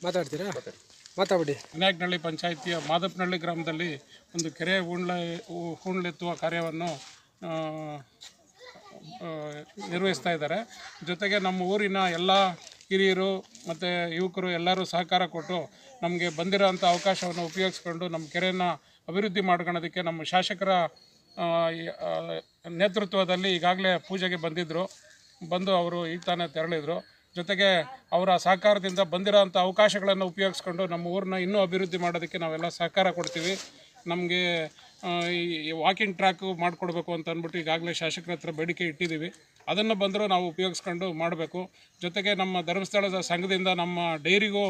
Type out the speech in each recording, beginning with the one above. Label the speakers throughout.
Speaker 1: ಮಾತಾಡ್ತೀರಾ? ಮಾತಾಡಿ.
Speaker 2: ವಿನಾಯಕನಹಳ್ಳಿ ಪಂಚಾಯಿತಿಯ ಮಾದಪ್ಪನಹಳ್ಳಿ ಗ್ರಾಮದಲ್ಲಿ ಒಂದು ಕೆರೆ ಹೂಣ್ಲ ಹೂಣ್ಲೆತ್ತುವ ಕಾರ್ಯವನ್ನು ನಿರ್ವಹಿಸ್ತಾ ಇದ್ದಾರೆ. ಜೊತೆಗೆ ನಮ್ಮ ಊರಿನ ಎಲ್ಲ ಹಿರಿಯರು ಮತ್ತು ಯುವಕರು ಎಲ್ಲರೂ ಸಹಕಾರ ಕೊಟ್ಟು ನಮಗೆ ಬಂದಿರೋಂಥ ಅವಕಾಶವನ್ನು ಉಪಯೋಗಿಸ್ಕೊಂಡು ನಮ್ಮ ಕೆರೆಯನ್ನು ಅಭಿವೃದ್ಧಿ ಮಾಡ್ಕೊಳ್ಳೋದಕ್ಕೆ ನಮ್ಮ ಶಾಸಕರ ಆ, ನೇತೃತ್ವದಲ್ಲಿ ಈಗಾಗಲೇ ಪೂಜೆಗೆ ಬಂದಿದ್ದರು ಬಂದು ಅವರು ಈಗ ತಾನೇ ತೆರಳಿದರು. ಜೊತೆಗೆ ಅವರ ಸಹಕಾರದಿಂದ ಬಂದಿರೋಂಥ ಅವಕಾಶಗಳನ್ನು ಉಪಯೋಗಿಸ್ಕೊಂಡು ನಮ್ಮ ಊರನ್ನ ಇನ್ನೂ ಅಭಿವೃದ್ಧಿ ಮಾಡೋದಕ್ಕೆ ನಾವೆಲ್ಲ ಸಹಕಾರ ಕೊಡ್ತೀವಿ. ನಮಗೆ ಈ ವಾಕಿಂಗ್ ಟ್ರ್ಯಾಕು ಮಾಡಿಕೊಡ್ಬೇಕು ಅಂತ ಅಂದ್ಬಿಟ್ಟು ಈಗಾಗಲೇ ಶಾಸಕರ ಹತ್ರ ಬೇಡಿಕೆ ಇಟ್ಟಿದ್ದೀವಿ. ಅದನ್ನು ಬಂದರೂ ನಾವು ಉಪಯೋಗಿಸ್ಕೊಂಡು ಮಾಡಬೇಕು. ಜೊತೆಗೆ ನಮ್ಮ ಧರ್ಮಸ್ಥಳದ ಸಂಘದಿಂದ ನಮ್ಮ ಡೈರಿಗೂ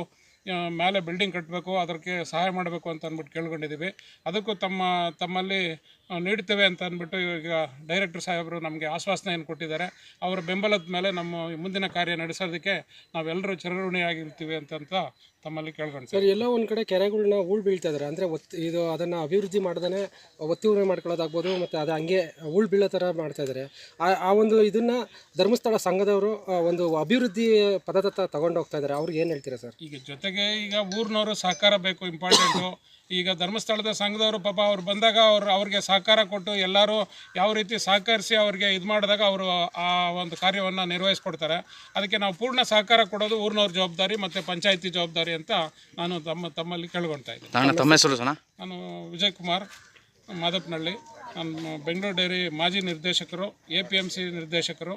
Speaker 2: ಮೇಲೆ ಬಿಲ್ಡಿಂಗ್ ಕಟ್ಟಬೇಕು ಅದಕ್ಕೆ ಸಹಾಯ ಮಾಡಬೇಕು ಅಂತ ಅಂದ್ಬಿಟ್ಟು ಕೇಳ್ಕೊಂಡಿದ್ದೀವಿ. ಅದಕ್ಕೂ ತಮ್ಮ, ತಮ್ಮಲ್ಲಿ ನೀಡ್ತೇವೆ ಅಂತ ಅಂದ್ಬಿಟ್ಟು ಈಗ ಡೈರೆಕ್ಟರ್ ಸಾಹೇಬರು ನಮಗೆ ಆಶ್ವಾಸನೆಯನ್ನು ಕೊಟ್ಟಿದ್ದಾರೆ. ಅವರ ಬೆಂಬಲದ ಮೇಲೆ ನಮ್ಮ ಮುಂದಿನ ಕಾರ್ಯ ನಡೆಸೋದಕ್ಕೆ ನಾವೆಲ್ಲರೂ ಚಿರಋಣಿಯಾಗಿರ್ತೀವಿ ಅಂತಂತ ತಮ್ಮಲ್ಲಿ ಕೇಳ್ಕೊಂಡು
Speaker 1: ಸರ್ ಎಲ್ಲೋ ಒಂದು ಕಡೆ ಕೆರೆಗಳನ್ನ ಹೂಳು ಬೀಳ್ತಾ ಇದ್ದಾರೆ ಅಂದರೆ ಒತ್ತು ಇದು ಅದನ್ನು ಅಭಿವೃದ್ಧಿ ಮಾಡ್ದೇ ಒತ್ತಿ ಉಳಿಮೆ ಮಾಡ್ಕೊಳ್ಳೋದಾಗ್ಬೋದು ಮತ್ತು ಅದು ಹಂಗೆ ಹೂಳು ಬೀಳೋ ಥರ ಮಾಡ್ತಾ ಇದ್ದಾರೆ ಆ ಆ ಒಂದು ಇದನ್ನು ಧರ್ಮಸ್ಥಳ ಸಂಘದವರು ಒಂದು ಅಭಿವೃದ್ಧಿ ಪದದತ್ತ ತಗೊಂಡು ಹೋಗ್ತಾ ಇದ್ದಾರೆ ಅವ್ರಿಗೆ ಏನು ಹೇಳ್ತೀರಾ ಸರ್?
Speaker 2: ಈಗ ಜೊತೆಗೆ ಈಗ ಊರಿನವರು ಸಹಕಾರ ಬೇಕು ಇಂಪಾರ್ಟೆಂಟು ಈಗ ಧರ್ಮಸ್ಥಳದ ಸಂಘದವರು ಪಾಪ ಅವ್ರು ಬಂದಾಗ ಅವ್ರು ಅವ್ರಿಗೆ ಸಹಕಾರ ಕೊಟ್ಟು ಎಲ್ಲರೂ ಯಾವ ರೀತಿ ಸಹಕರಿಸಿ ಅವ್ರಿಗೆ ಇದು ಮಾಡಿದಾಗ ಅವರು ಆ ಒಂದು ಕಾರ್ಯವನ್ನು ನಿರ್ವಹಿಸ್ಕೊಡ್ತಾರೆ. ಅದಕ್ಕೆ ನಾವು ಪೂರ್ಣ ಸಹಕಾರ ಕೊಡೋದು ಊರಿನವ್ರ ಜವಾಬ್ದಾರಿ ಮತ್ತು ಪಂಚಾಯಿತಿ ಜವಾಬ್ದಾರಿ. ಅಂತ ನಾನು ತಮ್ಮ ತಮ್ಮಲ್ಲಿ ಕೇಳ್ಕೊಳ್ತಾ ಇದ್ದೀನಿ.
Speaker 3: ತಮ್ಮ ಹೆಸರು ಸಣ್ಣ?
Speaker 2: ನಾನು ವಿಜಯ್ ಕುಮಾರ್ ಮಾದಪ್ಪನಹಳ್ಳಿ. ನಾನು ಬೆಂಗಳೂರು ಡೈರಿ ಮಾಜಿ ನಿರ್ದೇಶಕರು ಎ ಪಿ ಎಂ ಸಿ ನಿರ್ದೇಶಕರು